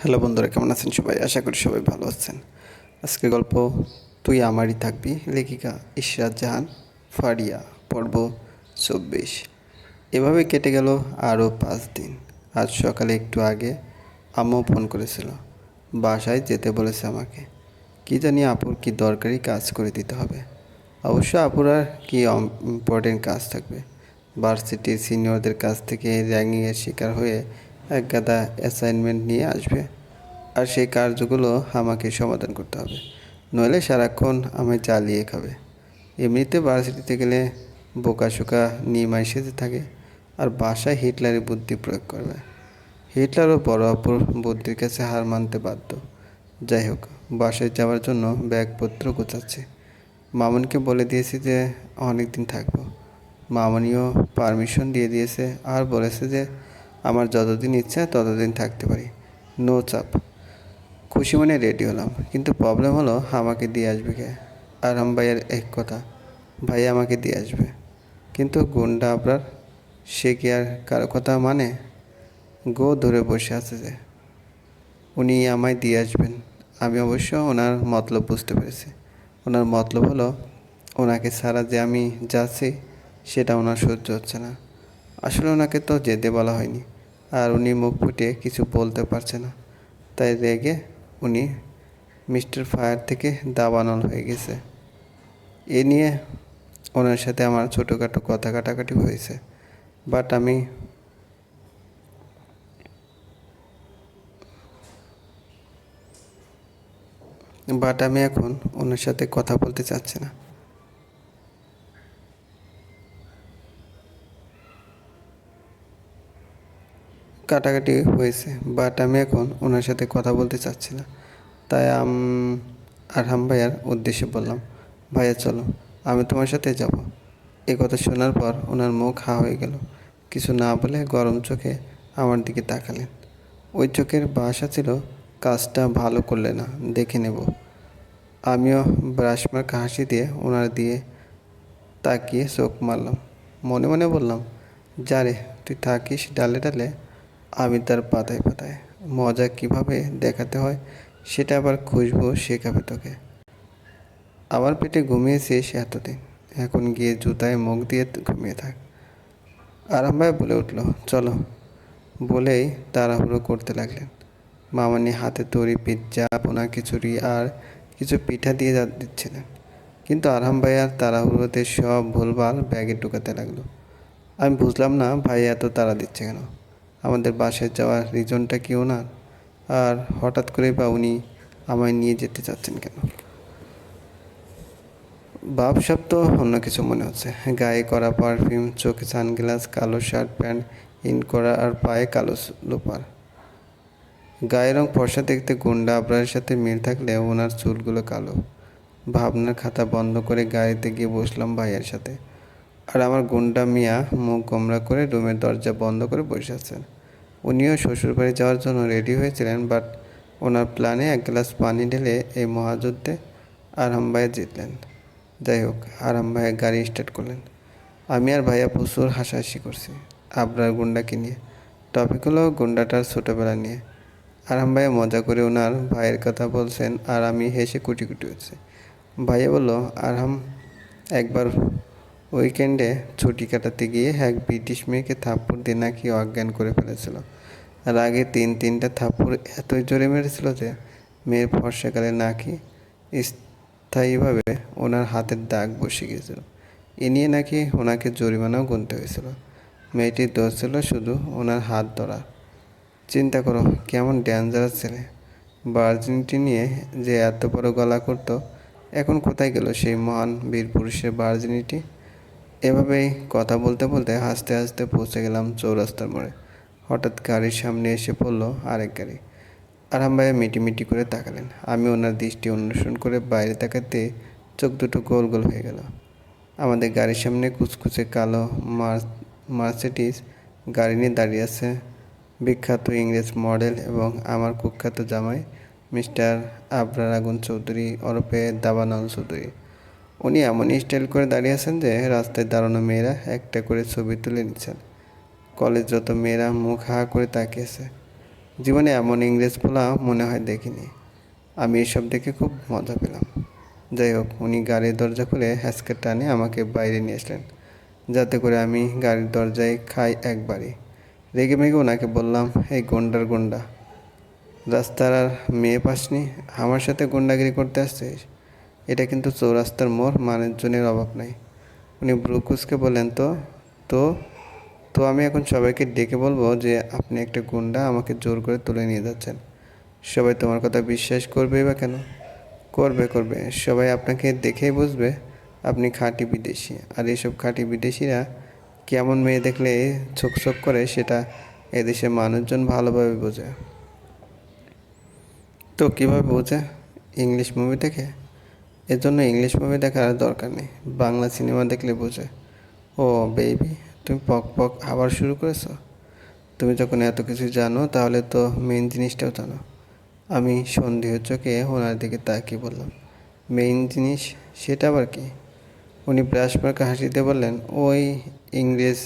Hello বন্ধুরা, কেমন আছেন সবাই? আশা করি সবাই ভালো আছেন। আজকে গল্প, তুই আমারই থাকবি, লেখিকা ইশরাত জাহান, ফারিয়া, পর্ব চব্বিশ। এভাবে কেটে গেল আরও পাঁচ দিন। আজ সকালে একটু আগে আম্মু ফোন করেছিল, বাসায় যেতে বলেছে আমাকে। কি জানি আপুর কি দরকারি কাজ করে দিতে হবে। অবশ্য আপুর আর কি ইম্পর্টেন্ট কাজ থাকবে। ভার্সিটির সিনিয়রদের কাছ থেকে র্যাঙ্কিংয়ের শিকার হয়ে এক গাদা অ্যাসাইনমেন্ট নিয়ে আসবে। আর সেই কার্যগুলো আমাকে সমাধান করতে হবে। নইলে সারাক্ষণ আমায় জ্বালিয়ে খাবে। এমনিতে ভার্সিটিতে গেলে বোকাশোকা নিমাই সেজে থাকে আর বাসায় হিটলারের বুদ্ধি প্রয়োগ করবে হিটলারও বড় অপর বুদ্ধির কাছে হার মানতে বাধ্য। যাই হোক, বাসায় যাওয়ার জন্য ব্যাগপত্র গোছাচ্ছে। মামুনকে বলে দিয়েছি যে অনেক দিন থাকব। মামনিও পারমিশন দিয়ে দিয়েছে আর বলেছে যে আমার যতদিন ইচ্ছা ততদিন থাকতে পারি। নো চাপ। খুশি মনে রেডি হলাম। কিন্তু প্রবলেম হলো আমাকে দিয়ে আসবে কে? আরাম ভাইয়ের এক কথা, ভাই আমাকে দিয়ে আসবে। কিন্তু গুন্ডা আপনার সে কি আর কারও কথা মানে? গো ধরে বসে আছে যে। উনি আমায় দিয়ে আসবেন। আমি অবশ্য ওনার মতলব বুঝতে পেরেছি। ওনার মতলব হলো, ওনাকে ছাড়া যে আমি যাচ্ছি, সেটা ওনার সহ্য হচ্ছে না। আসলে ওনাকে তো যেতে বলা হয়নি। আর উনি মুখ ফুটে কিছু বলতে পারছে না। তাই রেগে উনি মিস্টার ফায়ার থেকে দাবানল হয়ে গেছে। এ নিয়ে ওনার সাথে আমার ছোটোখাটো কথা কাটাকাটি হয়েছে। বাট আমি বাট আমি এখন ওনার সাথে কথা বলতে চাচ্ছি না। কাটাকাটি হয়েছে বাট আমি এখন ওনার সাথে কথা বলতে চাচ্ছি না। তাই আম, আরহাম ভাইয়ার উদ্দেশ্যে বললাম, ভাইয়া, চলো, আমি তোমার সাথে যাব। এ কথা শোনার পর ওনার মুখ হা হয়ে গেল। কিছু না বলে গরম চোখে আমার দিকে তাকালেন। ওই চোখের বাসা ছিল, কাজটা ভালো করলে না, দেখে নেব। আমিও ব্রাশমার্ক হাসি দিয়ে ওনার দিয়ে তাকিয়ে চোখ মারলাম। মনে মনে বললাম যারে তুই থাকিস ডালে ডালে? আমি তার পাতায় পাতায় মজা কীভাবে দেখাতে হয় সেটা আবার খুঁজবো শেখাবে তোকে। আমার পেটে ঘুমিয়েছিস এতদিন। এখন গিয়ে জুতায় মুখ দিয়ে ঘুমিয়ে থাক। আরাম ভাই বলে উঠল, চলো। বলেই তাড়াহুড়ো করতে লাগলেন। মামানি হাতে তৈরি পিৎজা পোনা খিচুড়ি আর কিছু পিঠা দিয়ে যা দিচ্ছিলেন। কিন্তু আরাম ভাই আর তাড়াহুড়োতে সব ভুলভাল ব্যাগে ঢুকাতে লাগল। আমি বুঝলাম না ভাই এত তাড়া দিচ্ছে কেন। আমাদের বাসায় যাওয়ার রিজনটা কি ওনার আর হঠাৎ করে বা উনি আমায় নিয়ে যেতে চাচ্ছেন কেন? ভাবসাব তো অন্য কিছু মনে হচ্ছে। গায়ে করা পারফিউম চোখে সানগ্লাস কালো শার্ট প্যান্ট ইন করা আর পায়ে কালো লোপার। গায়ের রং ফর্সা দেখতে গুন্ডা আবরারের সাথে মিল থাকলে ওনার চুলগুলো কালো। ভাবনার খাতা বন্ধ করে গাড়িতে গিয়ে বসলাম ভাইয়ের সাথে। আর আমার গুন্ডা মিয়া মুখ গোমরা করে রুমের দরজা বন্ধ করে বসে আছেন। উনিও শ্বশুরবাড়ি যাওয়ার জন্য রেডি হয়েছিলেন, বাট ওনার প্ল্যানে এক গ্লাস পানি ঢেলে এই মহাযুদ্ধে আরাম ভাইয়া জিতলেন। যাই হোক, আরাম ভাইয়া গাড়ি স্টার্ট করলেন। আমি আর ভাইয়া প্রচুর হাসাহাসি করছি আবরার গুন্ডাকে নিয়ে। টপিক হলো গুন্ডাটার ছোটোবেলা নিয়ে। আরাম ভাইয়া মজা করে ওনার ভাইয়ের কথা বলছেন আর আমি হেসে কুটি কুটি হচ্ছে। ভাইয়া বলল, আরহাম, একবার উইকেন্ডে ছুটি কাটাতে গিয়ে এক ব্রিটিশ মেয়েকে থাপ্পড় দিয়ে নাকি অজ্ঞান করে ফেলেছিল। আর আগে তিন তিনটা থাপ্পড় এতই জোরে মেরেছিল যে মেয়ের ফর্সাকালে নাকি স্থায়ীভাবে ওনার হাতের দাগ বসে গিয়েছিল। এ নিয়ে নাকি ওনাকে জরিমানাও গুনতে হয়েছিল। মেয়েটির দোষ ছিল শুধু ওনার হাত ধরা। চিন্তা করো, কেমন ডেঞ্জারাস ছেলে। ভার্জিনিটি নিয়ে যে এত বড় গলা করতো, এখন কোথায় গেল সেই মহান বীর পুরুষের এভাবেই কথা বলতে বলতে হাসতে হাসতে পৌঁছে গেলাম চৌরাস্তার মোড়ে। হঠাৎ গাড়ির সামনে এসে পড়ল আরেক গাড়ি। আরাম ভাইয়া মিটিমিটি করে তাকালেন। আমি ওনার দৃষ্টি অনুসরণ করে বাইরে তাকাতে চোখ দুটো গোল গোল হয়ে গেল। আমাদের গাড়ির সামনে কুচকুচে কালো মার্স মার্সিডিস গাড়ি নিয়ে দাঁড়িয়ে আছে বিখ্যাত ইংরেজ মডেল এবং আমার কুখ্যাত জামাই মিস্টার আবরার আগুন চৌধুরী ওরফে দাবানল চৌধুরী। উনি এমনই স্টাইল করে দাঁড়িয়ে আছেন যে রাস্তায় দাঁড়ানো মেয়েরা একটা করে ছবি তুলে নিচ্ছেন। কলেজ যত মেয়েরা মুখ হা করে তাকিয়েছে। জীবনে এমন ইংরেজ পোলা মনে হয় দেখিনি। আমি এসব দেখে খুব মজা পেলাম। যাই হোক, উনি গাড়ির দরজা খুলে হ্যাসকে টানে আমাকে বাইরে নিয়ে আসলেন। যাতে করে আমি গাড়ির দরজায় খাই একবারই। রেগে মেগে ওনাকে বললাম, এই গন্ডার গন্ডা, রাস্তার আর মেয়ে পাসনি? আমার সাথে গুন্ডাগিরি করতে আসছিস? এটা কিন্তু চৌরাস্তার মোড় মানুষজনের অভাব নাই। উনি ব্রুকুসকে বলেন, তো তো তো আমি এখন সবাইকে ডেকে বলব যে আপনি একটা গুন্ডা আমাকে জোর করে তুলে নিয়ে যাচ্ছেন। সবাই তোমার কথা বিশ্বাস করবে বা কেন? করবে করবে। সবাই আপনাকে দেখেই বুঝবে আপনি খাঁটি বিদেশি। আর এইসব খাঁটি বিদেশিরা কেমন মেয়ে দেখলে ছোক ছোক করে সেটা এদেশের মানুষজন ভালোভাবে বোঝে। তো কীভাবে বোঝে? ইংলিশ মুভি দেখে? এর জন্য ইংলিশ মুভি দেখার দরকার নেই। বাংলা সিনেমা দেখলে বোঝে। ও বেবি তুমি পক পক আবার শুরু করেছ? তুমি যখন এত কিছু জানো, তাহলে তো মেন জিনিসটাও জানো। আমি সন্দেহ চোখে ওনার দিকে তাকিয়ে বললাম মেইন জিনিস, সেটা আবার কি? উনি ব্রাশ মার্কা হাসিতে বললেন, ওই ইংরেজ,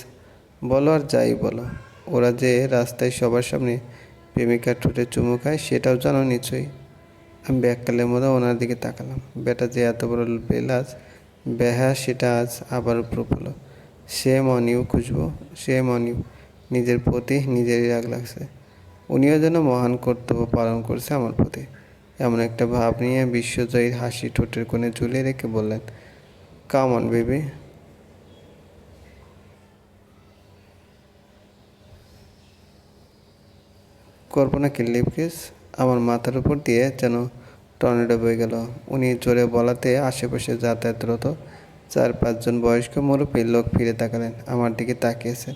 বলো আর যাই বলো। ওরা যে রাস্তায় সবার সামনে প্রেমিকার ঠোঁটে চুমু খায়, সেটাও জানো নিশ্চয়ই। আমি ব্যাককালের মতো ওনার দিকে তাকালাম। বেটা যে এত বড় বেলাজ বেহা সেটা আজ আবার প্রুফ হলো। সে মনিও খুঁজবো, সে মনিও নিজের প্রতি নিজেরই রাগ লাগছে। উনিও যেন মহান কর্তব্য পালন করছে আমার প্রতি। এমন একটা ভাব নিয়ে বিশ্বজয়ীর হাসি ঠোঁটের কোণে ঝুলিয়ে রেখে বললেন কামন বেবি করব না কি লিপকেস আমার মাথার উপর দিয়ে যেন টর্নেডো বয়ে গেল। উনি জোরে বলাতে আশেপাশে যাতায়াতরত চার পাঁচজন বয়স্ক মুরব্বী লোক ফিরে তাকালেন, আমার দিকে তাকিয়েছেন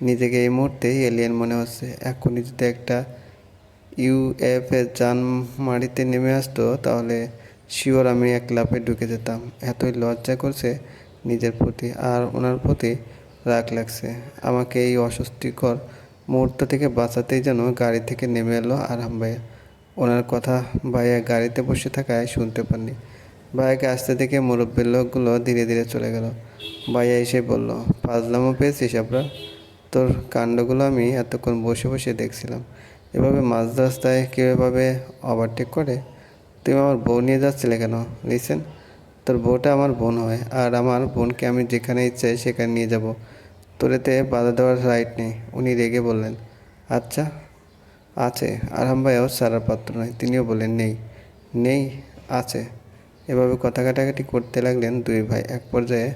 নিজেকে এই মুহূর্তে এলিয়েন মনে হচ্ছে। এখনই যদি একটা ইউএফএ যান মাটিতে নেমে আসতো, তাহলে শিওর আমি এক লাফে ঢুকে যেতাম। এতই লজ্জা করছে নিজের প্রতি আর ওনার প্রতি রাগ লাগছে। আমাকে এই অস্বস্তিকর মুহূর্ত থেকে বাঁচাতেই যেন গাড়ি থেকে নেমে এলো আরাম ভাইয়া। ওনার কথা ভাইয়া গাড়িতে বসে থাকায় শুনতে পাননি। ভাইয়াকে আসতে দেখে মুরব্বীর লোকগুলো ধীরে ধীরে চলে গেল। ভাইয়া এসে বলল ফাজলামও পেয়েছিস আপনার তোর কাণ্ডগুলো আমি এতক্ষণ বসে বসে দেখছিলাম। এভাবে মাঝ রাস্তায় কেউ এভাবে ওভারটেক করে? তুমি আমার বউ নিয়ে যাচ্ছিলে কেন? লিসেন তোর বউটা আমার বোন হয়, আর আমার বোনকে আমি যেখানে ইচ্ছে সেখানে নিয়ে যাব। তোর এতে বাধা দেওয়ার রাইট নেই। উনি রেগে বললেন আচ্ছা আছে। আরাম ভাইও সারার পাত্র নয়, তিনিও বললেন, নেই নেই, আছে। এভাবে কথা কাটাকাটি করতে লাগলেন দুই ভাই। এক পর্যায়ে